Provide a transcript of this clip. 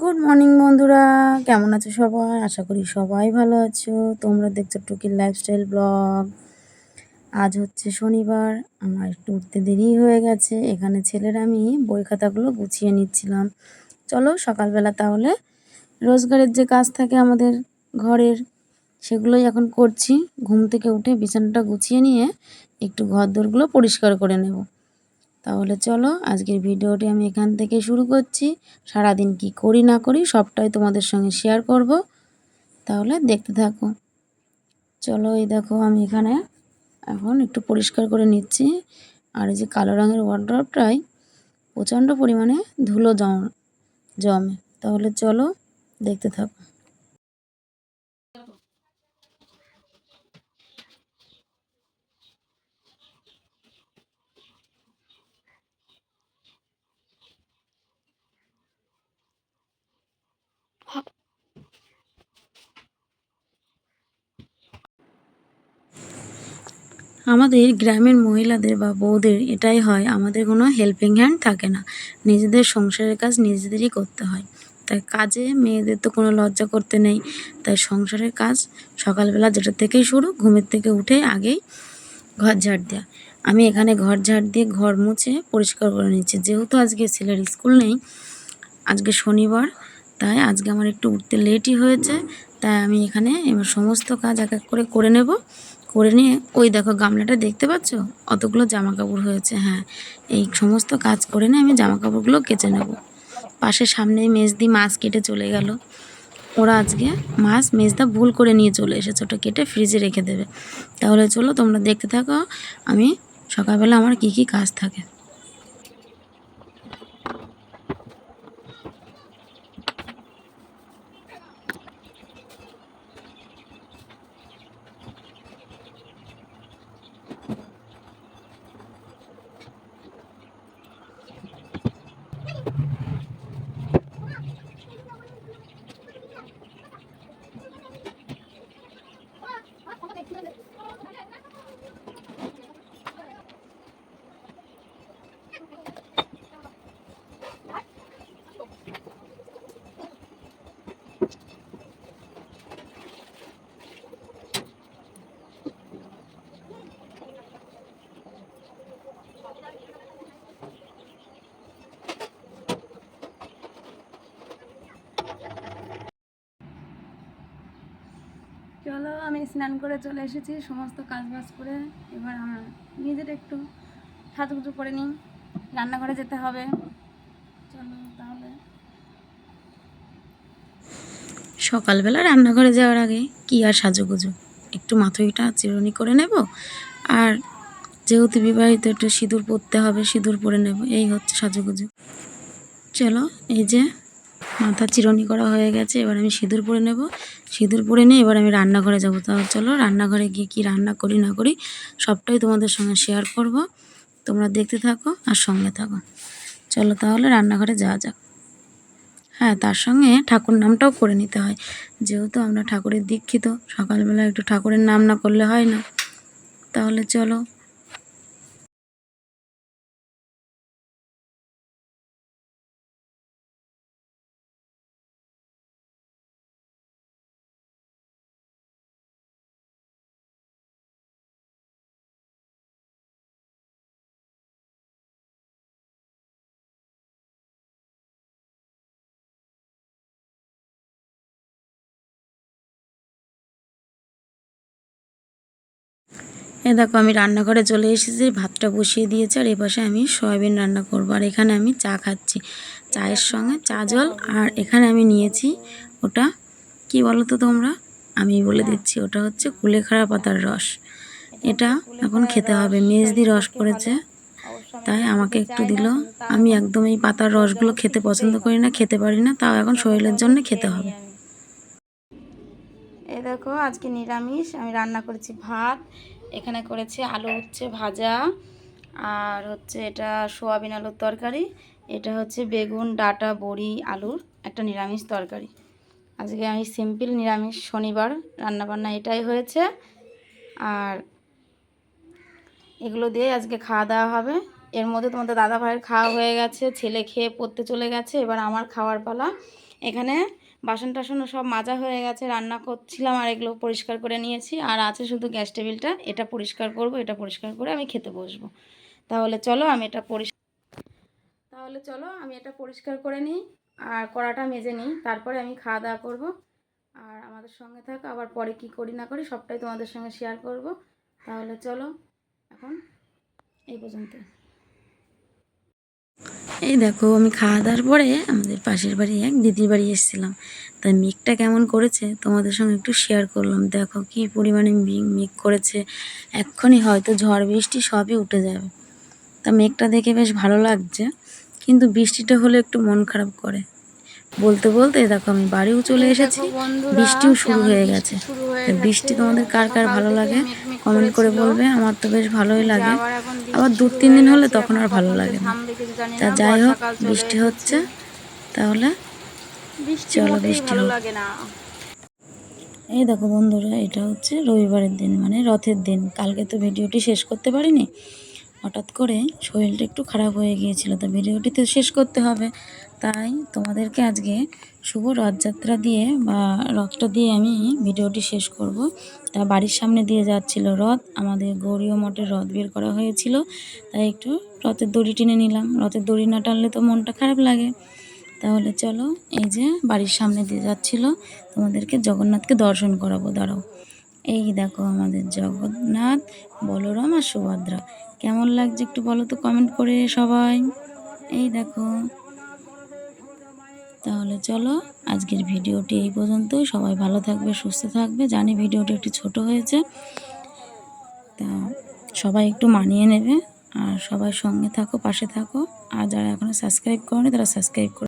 Good morning বন্ধুরা। কেমন আছো সবাই? আশা করি সবাই ভালো আছো। তোমরা দেখছ টুকির লাইফস্টাইল ব্লগ আজ হচ্ছে শনিবার, আমার একটু উঠতে দেরি হয়ে গেছে। এখানে ছেলের আমি বই খাতাগুলো গুছিয়ে নিচ্ছিলাম। চলো সকালবেলা তাহলে রোজগারের যে কাজ থাকে আমাদের ঘরের, সেগুলোই এখন করছি। ঘুম থেকে উঠে বিছানাটা গুছিয়ে নিয়ে একটু ঘর দোরগুলো পরিষ্কার করে নেব। তাহলে চলো আজকের ভিডিওটি আমি এখান থেকে শুরু করছি। সারাদিন কি করি না করি সবটাই তোমাদের সঙ্গে শেয়ার করব। তাহলে দেখতে থাকো। চলো এই দেখো আমি এখানে এখন একটু পরিষ্কার করে নিচ্ছি। আর এই যে কালো রঙের ওয়ার্ড্রপটাই প্রচণ্ড পরিমাণে ধুলো জম, জমে। তাহলে চলো দেখতে থাকো। আমাদের গ্রামের মহিলাদের বা বউদের এটাই হয়, আমাদের কোনো হেল্পিং হ্যান্ড থাকে না। নিজেদের সংসারের কাজ নিজেদেরই করতে হয়। তাই কাজে মেয়েদের তো কোনো লজ্জা করতে নেই। তাই সংসারের কাজ সকালবেলা যেটা থেকেই শুরু, ঘুমের থেকে উঠে আগেই ঘর ঝাড় দেওয়া আমি এখানে ঘর ঝাড় দিয়ে ঘর মুছে পরিষ্কার করে নিচ্ছি। যেহেতু আজকে ছেলের স্কুল নেই, আজকে শনিবার, তাই আজকে আমার একটু উঠতে লেটই হয়েছে। তাই আমি এখানে এবার সমস্ত কাজ এক এক করে করে নেব। করে নিয়ে ওই দেখো গামলাটা দেখতে পাচ্ছ? অতগুলো জামা কাপড় হয়েছে হ্যাঁ। এই সমস্ত কাজ করে নিয়ে আমি জামা কাপড়গুলো কেচে নেব। পাশে সামনে মেজদি মাছ কেটে চলে গেল। ওরা আজকে মাছ মেজদা ভুল করে নিয়ে চলে এসেছে, ওটা কেটে ফ্রিজে রেখে দেবে। তাহলে চলো তোমরা দেখতে থাকো, আমি সকালবেলা আমার কি কি কাজ থাকে। চলো, আমি স্নান করে চলে এসেছি, সমস্ত কাজ বাজ করে। এবার আমার নিজের একটু সাজুগুজু করে নিই, রান্নাঘরে যেতে হবে। চলো তাহলে। সকালবেলা রান্নাঘরে যাওয়ার আগে কি আর সাজুগুজু? একটু মাথুইটা চিরুনি করে নেব, আর যেহেতু বিবাহিত, একটু সিঁদুর পরতে হবে, সিঁদুর পরে নেব, এই হচ্ছে সাজুগুজু। চলো, এই যে মাথা চিরনি করা হয়ে গেছে, এবার আমি সিঁদুর পরে নেব। সিঁদুর পরে নিয়ে এবার আমি রান্নাঘরে যাব। তাহলে চলো, রান্নাঘরে গিয়ে কী রান্না করি, না করি, সবটাই তোমাদের সঙ্গে শেয়ার করব। তোমরা দেখতে থাকো আর সঙ্গে থাকো। চলো তাহলে রান্নাঘরে যাওয়া যাক। হ্যাঁ তার সঙ্গে ঠাকুর নামটাও করে নিতে হয়। যেহেতু আমরা ঠাকুরের দীক্ষিত সকালবেলা একটু ঠাকুরের নাম না করলে হয় না। তাহলে চলো এ দেখো, আমি রান্নাঘরে চলে এসেছি, ভাতটা বসিয়ে দিয়েছি, আর এপাশে আমি সয়াবিন রান্না করব। আর এখানে আমি চা খাচ্ছি, চায়ের সঙ্গে চা জল, আর এখানে আমি নিয়েছি ওটা, কি বলো তো তোমরা? আমি বলে দিচ্ছি, ওটা হচ্ছে কুলেখাড়া পাতার রস। এটা এখন খেতে হবে, মেজদি রস করেছে তাই আমাকে একটু দিল। আমি একদম এই পাতার রসগুলো খেতে পছন্দ করি না, খেতে পারি না, তাও এখন শরীরের জন্য খেতে হবে। এই দেখো, আজকে নিরামিষ, আমি রান্না করেছি ভাত এখানে করেছি আলু হচ্ছে ভাজা, আর হচ্ছে এটা সোয়াবিন আলুর তরকারি, এটা হচ্ছে বেগুন, ডাটা, বড়ি, আলুর একটা নিরামিষ তরকারি। আজকে আমি সিম্পল নিরামিষ শনিবার রান্নাবান্না এটাই হয়েছে। আর এগুলো দিয়ে আজকে খাওয়া দাওয়া হবে। এর মধ্যে তোমাদের দাদা ভাইয়ের খাওয়া হয়ে গেছে, ছেলে খেয়ে পড়তে চলে গেছে, এবার আমার খাওয়ার পালা। এখানে বাসন টাসনও সব মাজা হয়ে গেছে, রান্না করছিলাম আর এগুলো পরিষ্কার করে নিয়েছি। আর আছে শুধু গ্যাস টেবিলটা, এটা পরিষ্কার করব, এটা পরিষ্কার করে আমি খেতে বসবো। তাহলে চলো আমি এটা পরিষ্কার তাহলে চলো আমি এটা পরিষ্কার করে নিই, আর কড়াটা মেজে নিই, তারপরে আমি খাওয়া দাওয়া করব। আর আমাদের সঙ্গে থাকো, আবার পরে কি করি না করি সবটাই তোমাদের সঙ্গে শেয়ার করব। তাহলে চলো, এখন এই পর্যন্ত এই দেখো, আমি খাওয়া দাওয়ার পরে আমাদের পাশের বাড়ি এক দিদির বাড়ি এসেছিলাম। তাই মেঘটা কেমন করেছে তোমাদের সঙ্গে একটু শেয়ার করলাম। দেখো, কি পরিমাণে মেঘ- করেছে। এক্ষুনি হয়তো ঝড়, বৃষ্টি সবই উঠে যাবে। তা মেঘটা দেখে বেশ ভালো লাগছে, কিন্তু বৃষ্টিটা হলে একটু মন খারাপ করে। বলতে বলতে এই দেখো আমি বাড়িও চলে এসেছি। বৃষ্টিও শুরু হয়ে গেছে। বৃষ্টি তোমাদের কার কার ভালো লাগে? কমেন্ট করে বলবে। আমার তো বেশ ভালোই লাগে। আবার দু তিন দিন হলে তখন আর ভালো লাগে না। তা যাই হোক বৃষ্টি হচ্ছে। তাহলে চলো বৃষ্টি হোক। লাগে না। এই দেখো বন্ধুরা এটা হচ্ছে রবিবারের দিন মানে রথের দিন। কালকে তো ভিডিওটি শেষ করতে পারিনি। হঠাৎ করে শরীরটা একটু খারাপ হয়ে গিয়েছিল। তো ভিডিওটি তো শেষ করতে হবে। তাই তোমাদেরকে আজকে শুভ রথযাত্রা দিয়ে বা রথটা দিয়ে আমি ভিডিওটি শেষ করব। তা বাড়ির সামনে দিয়ে যাচ্ছিল রথ। আমাদের গৌরীয় মঠের রথ বের করা হয়েছিল। তাই একটু রথের দড়ি টেনে নিলাম। রথের দড়ি না টানলে তো মনটা খারাপ লাগে। তাহলে চলো এই যে বাড়ির সামনে দিয়ে যাচ্ছিল। তোমাদেরকে জগন্নাথকে দর্শন করাবো। দাঁড়াও। এই দেখো আমাদের জগন্নাথ, বলরাম আর সুভদ্রা। কেমন লাগছে একটু বলো তো কমেন্ট করে সবাই। এই দেখো। তাহলে চলো, আজকের ভিডিওটি এই পর্যন্ত সবাই ভালো থাকবে, সুস্থ থাকবে। জানি ভিডিওটি একটু ছোট হয়েছে। তা সবাই একটু মানিয়ে নেবে। আর সবাই সঙ্গে থাকো, পাশে থাকো। আর যারা এখনও সাবস্ক্রাইব করনি, তারা সাবস্ক্রাইব করে